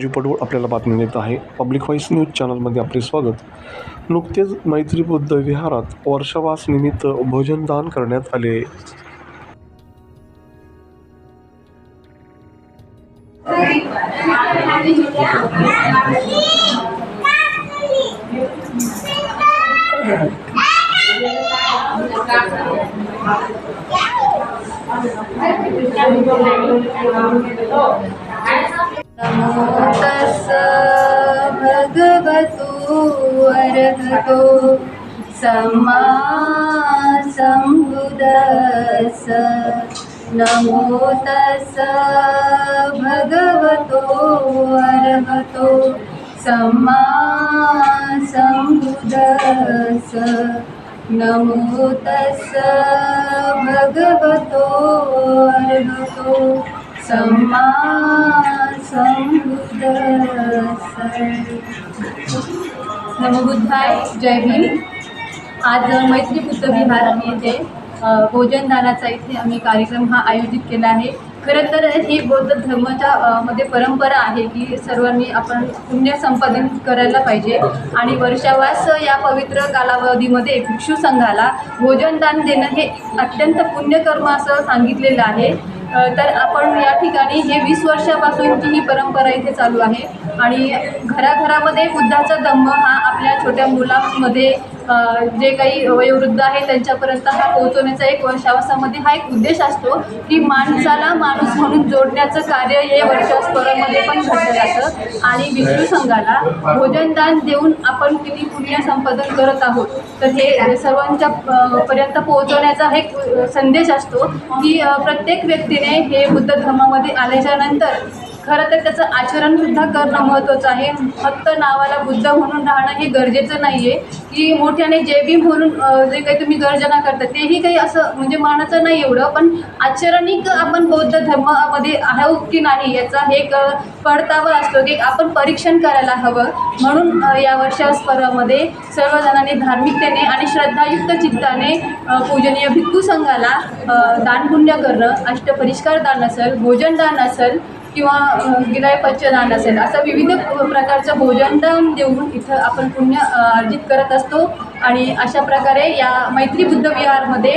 राजू पडवळ आपल्याला बातमी देत आहे. पब्लिक व्हॉइस न्यूज चॅनलमध्ये आपले स्वागत. नुकतेच मैत्री बुद्ध विहारात वर्षावास निमित्त भोजनदान करण्यात आले. नमो अरहतो सम्मा सम्बुदस्। नमो तस भगवतो अर्हतो सम्मा सम्बुदस्। नमो तस भगवतो अर्हतो सम्मा नमबुद्धाय जय भीम. आज मैत्री बुद्धविहार आम्ही येथे भोजनदानाचा इथे आम्ही कार्यक्रम हा आयोजित केला आहे. खरं तर ही बौद्ध धर्माच्या मध्ये परंपरा आहे की सर्वांनी आपण पुण्य संपादन करायला पाहिजे. आणि वर्षावास या पवित्र कालावधीमध्ये भिक्षू संघाला भोजनदान देणं हे अत्यंत पुण्यकर्म असं सांगितलेलं आहे. तर आपण या ठिकाणी हे वीस वर्षापासूनची ही परंपरा इथे चालू आहे. आणि घराघरामध्ये बुद्धाचा धम्म हा आपल्या छोट्या मुलांमध्ये जे काही वयोवृद्ध आहे त्यांच्यापर्यंत हा पोहोचवण्याचा एक वर्षावासामध्ये हा एक उद्देश असतो की माणसाला माणूस म्हणून जोडण्याचं कार्य हे वर्षास्परामध्ये पण घडलं जातं. आणि विष्णू संघाला भोजनदान देऊन आपण किती पुण्य संपादन करत आहोत तर हे सर्वांच्या पर्यंत पोहोचवण्याचा एक संदेश असतो की प्रत्येक व्यक्तीने हे बुद्ध धर्मामध्ये आल्याच्यानंतर खरं तर त्याचं आचरणसुद्धा करणं महत्त्वाचं आहे. फक्त नावाला बुद्ध म्हणून राहणं हे गरजेचं नाही आहे की मोठ्याने जे बी म्हणून जे काही तुम्ही गर्जना करता तेही काही असं म्हणजे मानाचं नाही एवढं. पण आचरणिक आपण बौद्ध धर्मामध्ये आहोत की नाही याचा हे एक पडतावा असतो की आपण परीक्षण करायला हवं. म्हणून या वर्षा स्पर्धामध्ये सर्वजणांनी धार्मिकतेने आणि श्रद्धायुक्त चित्ताने पूजनीय भिक्खू संघाला दानपुण्य करणं अष्टपरिष्कार दान असेल भोजनदान असेल किंवा अ, गिरायपच्य दान असेल असं विविध प्रकारचं भोजनदान देऊन इथं आपण पुण्य अर्जित करत असतो. आणि अशा प्रकारे या मैत्री बुद्ध विहारमध्ये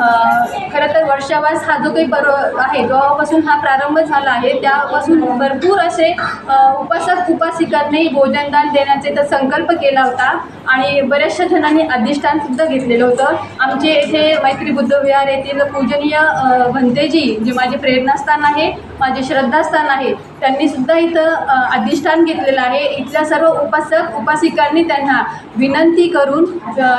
खरं तर वर्षावास हा जो काही पर्व आहे जेव्हापासून हा प्रारंभ झाला आहे त्यापासून भरपूर असे उपासक उपासिकांनी भोजनदान देण्याचा इथं संकल्प केला होता आणि बऱ्याचशा जणांनी अधिष्ठानसुद्धा घेतलेलं होतं. आमचे येथे मैत्री बुद्ध विहार येथील पूजनीय भंतेजी जे माझे प्रेरणास्थान आहे माझे श्रद्धास्थान आहे त्यांनी सुद्धा इथं अधिष्ठान घेतलेलं आहे. इथल्या सर्व उपासक उपासिकांनी त्यांना विनंती करून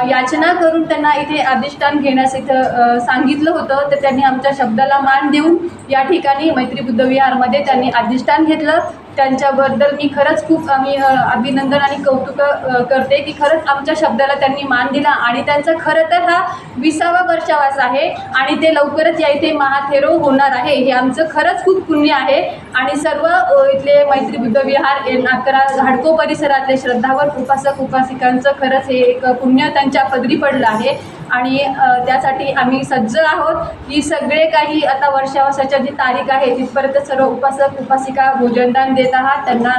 याचना करून त्यांना इथे अधिष्ठान घेण्यास इथं सांगितलं होतं तर त्यांनी आमच्या शब्दाला मान देऊन या ठिकाणी मैत्री बुद्ध विहारमध्ये त्यांनी अधिष्ठान घेतलं. त्यांच्याबद्दल मी खरंच खूप आम्ही अभिनंदन आणि कौतुक करते की खरंच आमच्या शब्दाला त्यांनी मान दिला आणि त्यांचा खरं तर हा विसावा वर्षावास आहे आणि ते लवकरच या इथे महाथेरो होणार आहे. हे आमचं खरंच खूप पुण्य आहे आणि सर्व इथले मैत्री बुद्ध विहार ए- अकरा परिसरातले श्रद्धावर उपासक उपासिकांचं खरंच हे एक पुण्य त्यांच्या पदरी पडलं आहे आणि त्यासाठी आम्ही सज्ज आहोत. की सगळे काही आता वर्षावासाच्या जी तारीख आहे तिथपर्यंत सर्व उपासक उपासिका भोजनदान देत आहात त्यांना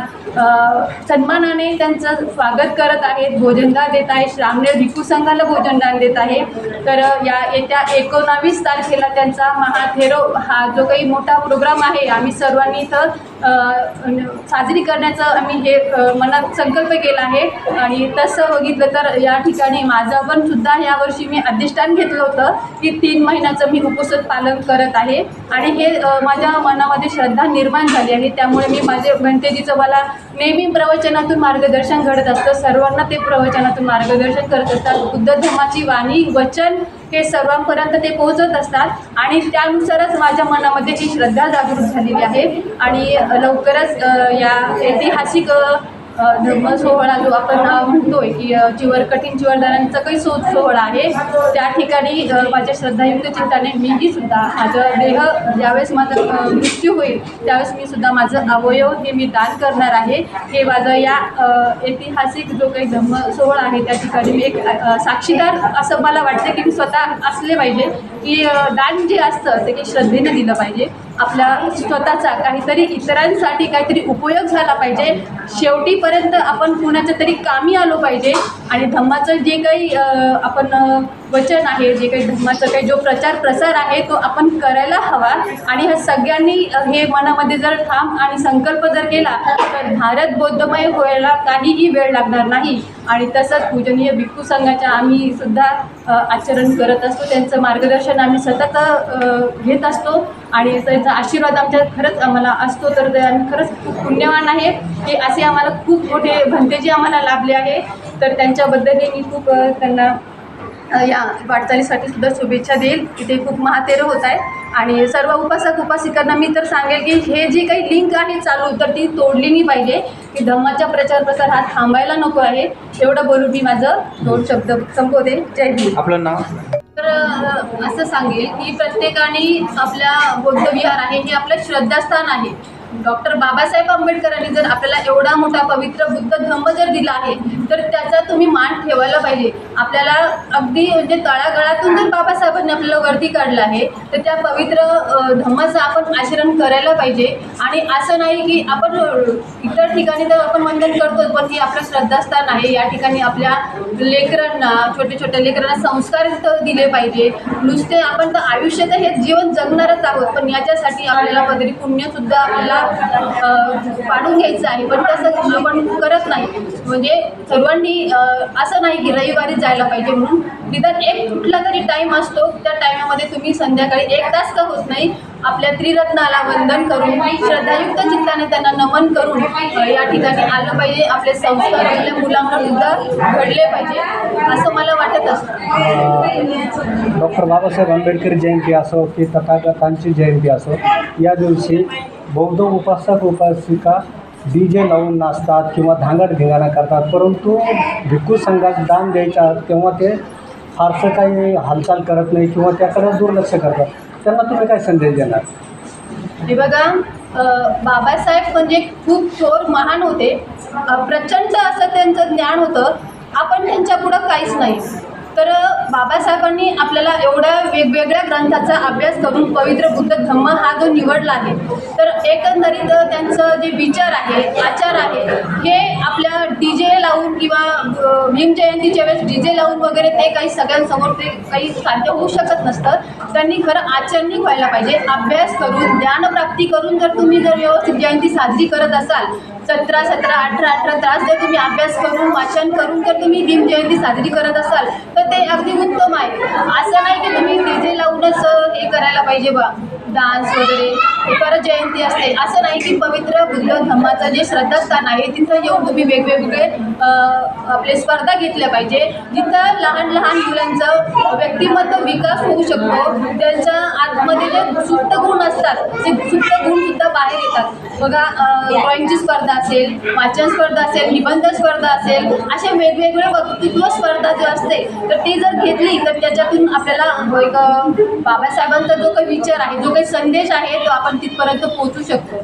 सन्मानाने त्यांचं स्वागत करत आहेत भोजनदान देत आहे श्रामनेर भिकू संघाला भोजनदान देत आहे. तर या येत्या एकोणावीस तारखेला त्यांचा महाथेरो हा जो काही मोठा प्रोग्राम आहे आम्ही सर्वांनी इथं साजरी करण्याचं आम्ही हे मनात संकल्प केला आहे. आणि तसं बघितलं तर या ठिकाणी माझं पण सुद्धा यावर्षी मी अधिष्ठान घेतलं होतं की तीन महिन्याचं मी उपसत पालन करत आहे. आणि हे माझ्या मनामध्ये श्रद्धा निर्माण झाली आहे त्यामुळे मी माझे भंतेजीचं मला नेहमी प्रवचनातून मार्गदर्शन घडत असतं. सर्वांना ते प्रवचनातून मार्गदर्शन करत असतात. बुद्ध धर्माची वाणी वचन हे सर्वांपर्यंत ते पोहोचत असतात आणि त्यानुसारच माझ्या मनामध्ये जी श्रद्धा जागृत झालेली आहे. आणि लवकरच या ऐतिहासिक धर्म सोहळा जो आपण म्हणतोय की अ, चिवर कठीण चिवरदारांचा काही सोच सोहळा आहे. त्या ठिकाणी माझ्या श्रद्धायुक्त चिंताने मीही सुद्धा माझं देह ज्यावेळेस माझा मृत्यू होईल त्यावेळेस मी सुद्धा माझं अवयव हे मी दान करणार आहे. हे माझं या ऐतिहासिक जो काही धर्म सोहळा आहे त्या ठिकाणी मी एक साक्षीदार असं मला वाटतं की मी स्वतः असले पाहिजे की दान जे असतं ते की श्रद्धेनं दिलं पाहिजे. आपल्या स्वतःचा काहीतरी इतरांसाठी काहीतरी उपयोग झाला पाहिजे. शेवटी शेवटीपर्यंत आपण कोणाच्या तरी कामी आलो पाहिजे. आणि धम्माचं जे काही आपण वचन आहे जे काही धम्माचं काही जो प्रचार प्रसार आहे तो आपण करायला हवा. आणि ह्या सगळ्यांनी हे मनामध्ये जर ठाम आणि संकल्प जर केला तर भारत बौद्धमय व्हायला काहीही वेळ लागणार नाही. आणि तसंच पूजनीय भिक्खू संघाच्या आम्ही सुद्धा आचरण करत असतो. त्यांचं मार्गदर्शन आम्ही सतत घेत असतो. आणि त्यांचा आशीर्वाद आमच्या खरंच आम्हाला असतो तर ते आम्ही खरंच खूप पुण्यवान आहे. की असे आम्हाला खूप मोठे भंतेजी आम्हाला लाभले आहे. तर त्यांच्याबद्दलही मी खूप त्यांना या वाटचालीसाठी सुद्धा शुभेच्छा देईल. इथे खूप महातेरं होत आहे. आणि सर्व उपासक उपासिकांना मी तर सांगेल की हे जी काही लिंक आहे चालू तर ती तोडली नाही पाहिजे. की धम्माचा प्रचार प्रसार हा थांबायला नको आहे. एवढं बोलून मी माझं दोन शब्द संपवते. जय हिंद. आपलं नाव? तर असं सांगेल की प्रत्येकाने आपल्या बौद्ध विहार आहे हे आपलं श्रद्धास्थान आहे. डॉक्टर बाबासाहेब आंबेडकरांनी जर आपल्याला एवढा मोठा पवित्र बुद्ध धम्म जर दिला आहे तर त्याचा तुम्ही मान ठेवायला पाहिजे. आपल्याला अगदी म्हणजे तळागाळातून जर बाबासाहेबांनी आपल्याला वरती काढलं आहे तर त्या पवित्र धम्माचं आपण आचरण करायला पाहिजे. आणि असं नाही की आपण इतर ठिकाणी तर आपण वंदन करतो पण की आपलं श्रद्धास्थान आहे या ठिकाणी आपल्या लेकरांना छोट्या छोट्या लेकरांना संस्कार दिले पाहिजे. नुसते आपण तर आयुष्य तर हे जीवन जगणारच आहोत पण याच्यासाठी आपल्याला काहीतरी पुण्यसुद्धा आपल्याला पाडून घ्यायचं आहे. पण तसं आपण करत नाही. म्हणजे सर्वांनी असं नाही की रविवारी जायला पाहिजे म्हणून. निदान एक कुठला तरी टाईम असतो त्या टाईमामध्ये तुम्ही संध्याकाळी एक तास का होत नाही आपल्या त्रिरत्नाला वंदन करून श्रद्धायुक्त चित्ताने त्यांना नमन करून या ठिकाणी आलं पाहिजे. आपले संस्कार आपल्या मुलांना सुद्धा घडले पाहिजे असं मला वाटत असतं. डॉक्टर बाबासाहेब आंबेडकर जयंती असो की तथागतांची जयंती असो या दिवशी बौद्ध उपासक उपासिका डी जे लावून नाचतात किंवा धांगड धिंगाणा करतात. परंतु भिक्खू संघात दान द्यायच्या तेव्हा ते फारसं काही हालचाल करत नाही किंवा त्याकडे दुर्लक्ष करतात. त्यांना तुम्ही काय संदेश देणार? हे बघा बाबासाहेब म्हणजे खूप थोर महान होते. प्रचंड असं त्यांचं ज्ञान होतं. आपण त्यांच्या पुढं काहीच नाही. तर बाबासाहेबांनी आपल्याला एवढ्या वेगवेगळ्या ग्रंथाचा अभ्यास करून पवित्र बुद्ध धम्म हा जो निवडला आहे तर एकंदरीत त्यांचं जे विचार आहे आचार आहे हे आपल्या डी जे लावून किंवा भीमजयंतीच्या भीम जयंतीच्या वेळेस डी जे लावून वगैरे ते काही सगळ्यांसमोर ते काही साध्य होऊ शकत नसतं. त्यांनी खरं आचरणी व्हायला पाहिजे. अभ्यास करून ज्ञानप्राप्ती करून जर तुम्ही जर व्यवस्थित जयंती साजरी करत असाल सतरा सतरा अठरा अठरा तास जर तुम्ही अभ्यास करून वाचन करून जर तुम्ही भीमजयंती साजरी करत असाल तर ते अगदी उत्तम आहे. असं नाही की तुम्ही डी जे लावूनच हे करायला पाहिजे बा. डान्स वगैरे परत जयंती असते. असं नाही की पवित्र बुद्ध धम्माचं जे श्रद्धास्थान आहे तिथं येऊन तुम्ही वेगवेगळे आपले स्पर्धा घेतल्या पाहिजे. जिथं लहान लहान मुलांचं व्यक्तिमत्व विकास होऊ शकतो त्यांच्या आतमध्ये जे सुप्त गुण असतात ते सुप्त गुणसुद्धा बाहेर येतात. बघा ड्रॉइंगची स्पर्धा असेल वाचन स्पर्धा असेल निबंध स्पर्धा असेल अशा वेगवेगळ्या वक्तृत्व स्पर्धा जे असते तर ती जर घेतली तर त्याच्यातून आपल्याला एक बाबासाहेबांचा जो काही विचार आहे जो काही संदेश आहे तो आपण तिथपर्यंत पोहोचू शकतो.